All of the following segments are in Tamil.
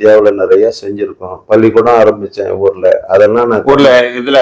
இந்தியாவுல நிறைய செஞ்சிருக்கோம். பள்ளிக்கூடம் ஆரம்பிச்சேன் ஊர்ல. அதெல்லாம் நான் ஊர்ல இதுல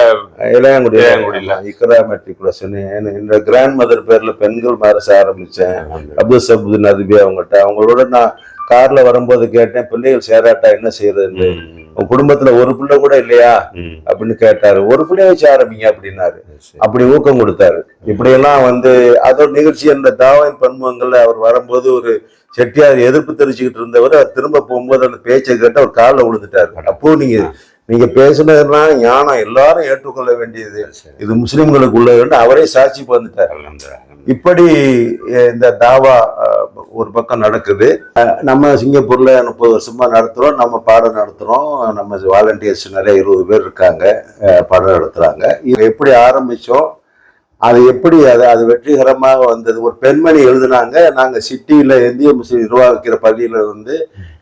இளையாங்குடி இளையாங்குடியில. இக்கரா மெட்ரிகுலேஷன் என்னோட கிராண்ட் மதர் பேர்ல பெண்கள் மரச ஆரம்பிச்சேன். அப்துல் சபுத் நதுபி அவங்ககிட்ட அவங்களோட நான் கார்ல வரும்போது கேட்டேன் பிள்ளைகள் சேராட்டா என்ன செய்யறதுன்னு. உன் குடும்பத்துல ஒரு பிள்ளை கூட இல்லையா. அப்படின்னு கேட்டாரு. ஒரு பிள்ளைய வச்சு ஆரம்பிங்க அப்படின்னாரு. அப்படி ஊக்கம் கொடுத்தாரு. இப்படியெல்லாம் வந்து அதோட நிகழ்ச்சி அந்த தாவன் பன்முகங்கள்ல அவர் வரும்போது ஒரு செட்டியார் எதிர்ப்பு தெரிவிச்சுக்கிட்டு இருந்தவர் அவர் திரும்ப போகும்போது அந்த பேச்சை கேட்டு அவர் காலில் விழுந்துட்டாரு அப்போ நீங்க நீங்க பேசுனதெல்லாம் ஞானம் எல்லாரும் ஏற்றுக்கொள்ள வேண்டியது. இது முஸ்லிம்களுக்கு உள்ளது அவரே சாட்சிக்கு வந்துட்டார். இப்படி இந்த தாவா ஒரு பக்கம் நடக்குது. நம்ம சிங்கப்பூர்ல முப்பது வருஷமா நடத்துறோம். நம்ம பாடம் நடத்துறோம். நம்ம வாலண்டியர்ஸ் நிறைய இருபது பேர் இருக்காங்க. பாடம் நடத்துறாங்க. இது எப்படி ஆரம்பிச்சோம்? அது எப்படி அது அது வெற்றிகரமாக வந்தது? ஒரு பெண்மணி எழுதுனாங்க நாங்கள் சிட்டியில் இந்திய முஸ்லீம் நிர்வாகிக்கிற பள்ளியில் வந்து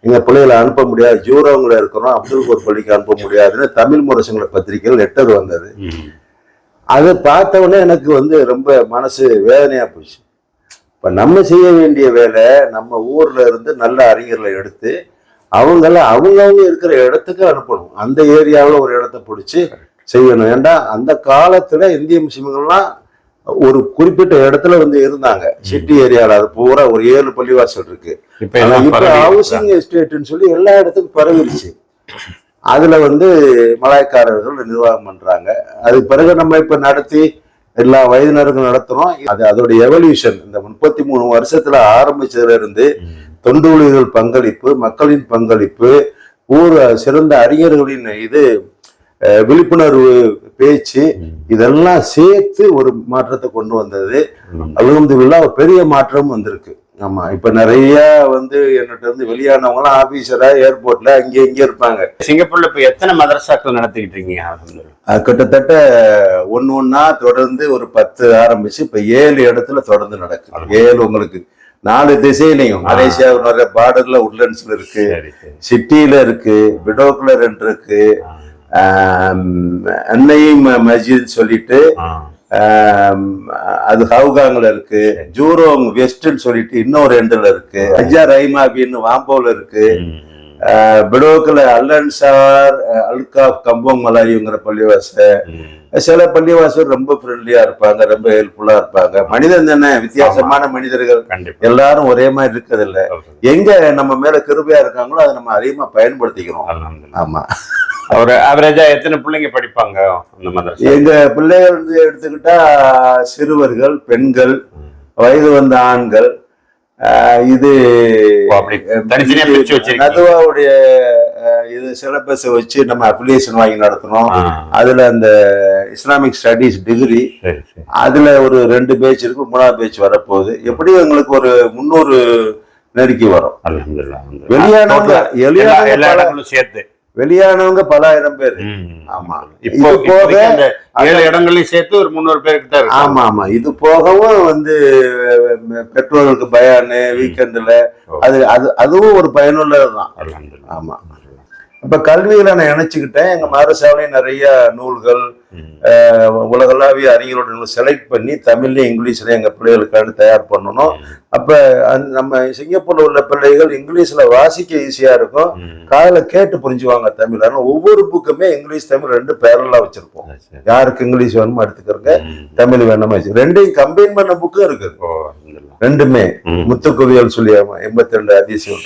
எங்கள் பிள்ளைகளை அனுப்ப முடியாது. ஜூரோங்கள இருக்கிறோம் அப்துல் கோர் பள்ளிக்கு அனுப்ப முடியாதுன்னு தமிழ் முரசுங்கள பத்திரிகையில் லெட்டர் வந்தது. அதை பார்த்த உடனே எனக்கு வந்து ரொம்ப மனசு வேதனையா போச்சு. இப்ப நம்ம செய்ய வேண்டிய வேலை நம்ம ஊர்ல இருந்து நல்ல அறிஞர்களை எடுத்து அவங்கள அவங்கவுங்க இருக்கிற இடத்துக்கு அனுப்பணும். அந்த ஏரியாவில் ஒரு இடத்த பிடிச்சி செய்யணும். ஏன்டா அந்த காலத்துல இந்திய முஸ்லிம்கள்லாம் ஒரு குறிப்பிட்ட இடத்துல வந்து இருந்தாங்க. சிட்டி ஏரியாவில் அது பூரா ஒரு ஏழு பள்ளிவாசல் இருக்கு. இப்ப ஹவுசிங் எஸ்டேட்னு சொல்லி எல்லா இடத்துக்கும் பரவிருச்சு அதுல வந்து மலாய்க்காரர்கள் நிர்வாகம் பண்றாங்க அதுக்கு பிறகு நம்ம இப்ப நடத்தி எல்லா வயதினருக்கும் நடத்துறோம் அது அதோட எவல்யூஷன் இந்த முப்பத்தி மூணு வருஷத்துல ஆரம்பிச்சதுல இருந்து ம். தொண்டு ஊழியர்கள் பங்களிப்பு மக்களின் பங்களிப்பு ஊர் சிறந்த அறிஞர்களின் இது விழிப்புணர்வு பேச்சு. இதெல்லாம் சேர்த்து ஒரு மாற்றத்தை கொண்டு வந்தது ம். அல்ஹம்துலில்லாஹ் ஒரு பெரிய மாற்றம் வந்திருக்கு ஆமா இப்ப நிறைய வந்து என்னட்ட இருந்து வெளியானவங்களாம் ஆபீசரா ஏர்போர்ட்ல அங்கே இங்கே இருப்பாங்க. சிங்கப்பூர்ல இப்ப எத்தனை மதரசாக்கள் நடத்திக்கிட்டு இருக்கீங்க கிட்டத்தட்ட ஒன்னு ஒன்னா தொடர்ந்து ஒரு பத்து ஆரம்பிச்சு இப்ப ஏழு இடத்துல தொடர்ந்து நடக்குது. ஏழு உங்களுக்கு நாலு திசையிலையும். மலேசியா நிறைய பார்டர்ல உட்லண்ட்ஸ்ல இருக்கு. சிட்டியில இருக்கு. விடோக்ல ரெண்டு இருக்கு. அன்னையும் மஸ்ஜித் சொல்லிட்டு அது ஹவுகாங்ல இருக்கு. ஜூரோங் வெஸ்ட்னு சொல்லிட்டு இன்னொரு எண்டில் இருக்கு. அஜா ரைமாபின்னு வாம்போல இருக்கு. பிடோக்கில் அல்லன்சார் அல்காப் கம்போங் மலாயுங்கிற பள்ளிவாச. சில பள்ளிவாசல் ரொம்ப ஃப்ரெண்ட்லியா இருப்பாங்க ரொம்ப ஹெல்ப்ஃபுல்லா இருப்பாங்க. மனிதன் தானே? வித்தியாசமான மனிதர்கள். எல்லாரும் ஒரே மாதிரி இருக்கிறதில்ல. எங்க நம்ம மேல கிருபையா இருக்காங்களோ அதை நம்ம அதிகமா பயன்படுத்திக்கிறோம். ஆமா. ஒரு ஆவரேஜா எத்தனை பிள்ளைங்க படிப்பாங்க அந்த மதரசா எங்க பிள்ளைகள் வந்து எடுத்துக்கிட்டா சிறுவர்கள் பெண்கள் வயது வந்த ஆண்கள் இது. நதுவாவுடைய இது சிலபஸை வச்சு நம்ம அப்ளிகேஷன் வாங்கி நடத்தணும். ஆ. அதுல அந்த இஸ்லாமிக் ஸ்டடீஸ் டிகிரி அதுல ஒரு ரெண்டு பேட்ச் இருக்கு மூணாவது பேட்ச் வரப்போகுது. எப்படியும் எங்களுக்கு ஒரு முந்நூறு நெருக்கி வரும். இடங்களும் சேர்த்து. வெளியானவங்க பல ஆயிரம் பேர். ஆமா. இப்போ போக- ஏழு இடங்களையும் சேர்த்து ஒரு முந்நூறு பேருக்கு தான் இருக்கு ஆமா ஆமா. இது போகவும் வந்து பெற்றோர்களுக்கு பயானு வீக்கெண்டுல. அது அது அதுவும் ஒரு பயனுள்ளதுதான். ஆமா. இப்ப கல்வியில நான் இணைச்சுக்கிட்டேன். எங்க மாரசாவிலையும் நிறைய நூல்கள் உலகளாவிய அறிஞரோட நூல் செலக்ட் பண்ணி தமிழ்லயும் இங்கிலீஷ்லயும் எங்க பிள்ளைகளுக்கான தயார் பண்ணணும். அப்ப நம்ம சிங்கப்பூர்ல உள்ள பிள்ளைகள் இங்கிலீஷ்ல வாசிக்க ஈஸியா இருக்கும். காதுல கேட்டு புரிஞ்சுவாங்க தமிழ். ஆனா ஒவ்வொரு புக்குமே இங்கிலீஷ் தமிழ் ரெண்டு பேரலா வச்சிருப்போம். சரி, சரி. யாருக்கு இங்கிலீஷ் வேணுமோ எடுத்துக்கிறங்க. தமிழ் வேணுமா ரெண்டையும் கம்பைன் பண்ண புக்கும் இருக்குது அல்ஹம்துலில்லாஹ். ரெண்டுமே. முத்துக்குவியல் சொல்லி எண்பத்தி ரெண்டு அதிசயம்